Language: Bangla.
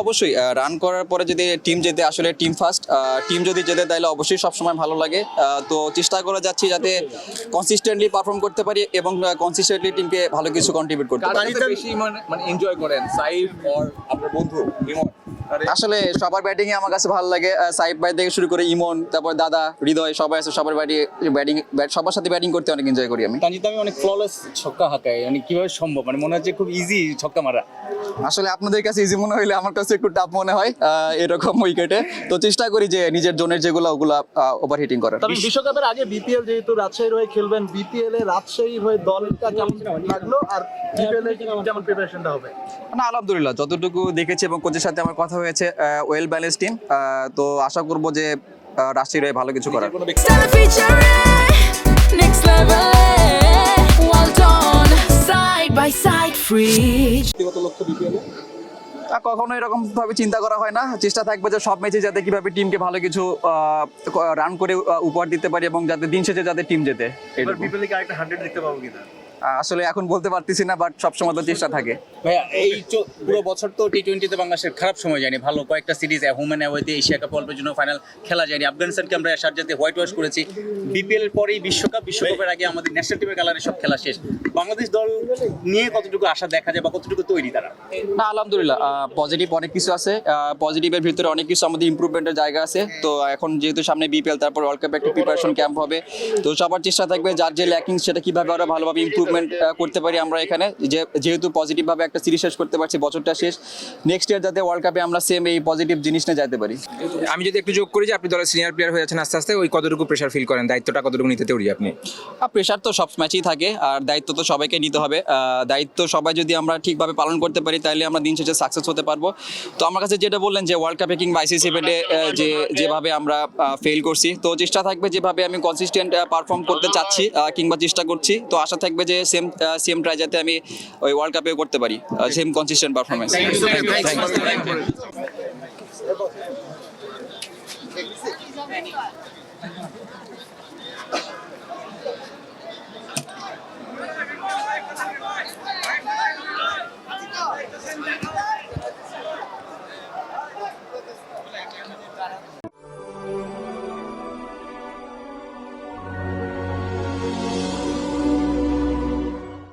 অবশ্যই রান করার পরে যদি টিম যেতে আসলে টিম ফার্স্ট টিম যদি যেতে তাহলে অবশ্যই সবসময় ভালো লাগে। তো চেষ্টা করে যাচ্ছি যাতে কনসিস্টেন্টলি পারফর্ম করতে পারি এবং কনসিস্টেন্টলি টিমকে ভালো কিছু কন্ট্রিবিউট করতে পারি। বেশি মানে মানে এনজয় করেন সাইফ অর আপনার বন্ধু আসলে সবার ব্যাটিং আমার কাছে ভালো লাগে। সাইফ ভাই থেকে শুরু করে ইমন তারপর দাদা হৃদয় সবাই আছে সবার ব্যাটিং ব্যাটিং সবার সাথে ব্যাটিং করতে অনেক এনজয় করি আমি। তানজিদ আমি অনেক ফ্ললেস ছক্কা হাঁকায় মানে কীভাবে সম্ভব? মানে মনে হচ্ছে খুব ইজি ছক্কা মারা। আসলে আপনাদের কাছে ইজি মনে হইলে আমার কাছে একটু টাফ মনে হয় এরকম উইকেটে তো চেষ্টা করি যে নিজের জোনের যেগুলো ওগুলা ওভার হিটিং করার। তবে বিশ্বকাপের আগে বিপিএল যেহেতু রাজশাহীর হয়ে খেলবেন বিপিএল এ রাজশাহীর হয়ে দলটা কেমন লাগল? আর বিপিএল এ কেমন প্রিপারেশনটা হবে? না আলহামদুলিল্লাহ যতটুকু দেখেছি এবং কোচের সাথে আমার কথা হয়েছে ওয়েল ব্যালেন্স টিম তো আশা করব যে রাজশাহীর ভালো কিছু করার। তা কখনো এরকম ভাবে চিন্তা করা হয় না চেষ্টা থাকবে যে সব ম্যাচে যাতে কীভাবে টিমকে ভালো কিছু রান করে উপহার দিতে পারি এবং যাতে দিন শেষে যাতে টিম যেতে এবার এটুকু। কি আরেকটা হান্ড্রেড দেখতে পাবো কিনা? আসলে এখন বলতে পারতেছি না বাট সবসময় তো চেষ্টা থাকে। ভাইয়া এই পুরো বছর তো টি টোয়েন্টিতে বাংলাদেশের খারাপ সময় যায়নি ভালো কয়েকটা সিরিজ হোম অ্যান্ড অ্যাওয়েতে এশিয়া কাপ অল্পের জন্য ফাইনাল খেলা যায়নি। আফগানিস্তানকে আমরা সার্জাতে হোয়াইট ওয়াশ করেছি। বিপিএল এর পরেই বিশ্বকাপ বিশ্বকাপের আগে আমাদের ন্যাশনাল টিমের কালারে সব খেলা শেষ। বাংলাদেশ দল নিয়ে কতটুকু আশা দেখা যায় বা কতটুকু তৈরি তারা? না আলহামদুলিল্লাহ পজিটিভ অনেক কিছু আছে। পজিটিভের ভিতরে অনেক কিছু আমাদের ইমপ্রুভমেন্টের জায়গা আছে। তো এখন যেহেতু সামনে বিপিএল তারপর ওয়ার্ল্ড কাপে একটা প্রিপারেশন ক্যাম্প হবে। তো সবার চেষ্টা থাকবে যার যে ল্যাকিং সেটা কীভাবে আরও ভালোভাবে ইমপ্রুভমেন্ট করতে পারি আমরা এখানে। যে যেহেতু পজিটিভভাবে একটা সিরিজ শেষ করতে পারছি বছরটা শেষ। নেক্সট ইয়ার যাতে ওয়ার্ল্ড কাপে আমরা সেম এই পজিটিভ জিনিস নিয়ে যেতে পারি। আমি যদি একটু যোগ করি যে আপনি দলের সিনিয়র প্লেয়ার হয়ে যাচ্ছেন আস্তে আস্তে ওই কতটুকু প্রেশার ফিল করেন? দায়িত্বটা কতটুকু নিতে তৈরি আপনি? আর প্রেশার তো সব ম্যাচেই থাকে আর দায়িত্ব তো সবাইকে নিতে হবে। দায়িত্ব সবাই যদি আমরা ঠিকভাবে পালন করতে পারি তাহলে আমরা দিন শেষে সাকসেস হতে পারব। তো আমার কাছে যেটা বললেন যে ওয়ার্ল্ড কাপে কিংবা আইসিসি ইভেন্টে যে যেভাবে আমরা ফেল করছি তো চেষ্টা থাকবে যেভাবে আমি কনসিস্টেন্ট পারফর্ম করতে চাচ্ছি কিংবা চেষ্টা করছি। তো আশা থাকবে যে সেম সেম ট্রাই যাতে আমি ওই ওয়ার্ল্ড কাপেও করতে পারি সেম কনসিস্টেন্ট পারফরমেন্স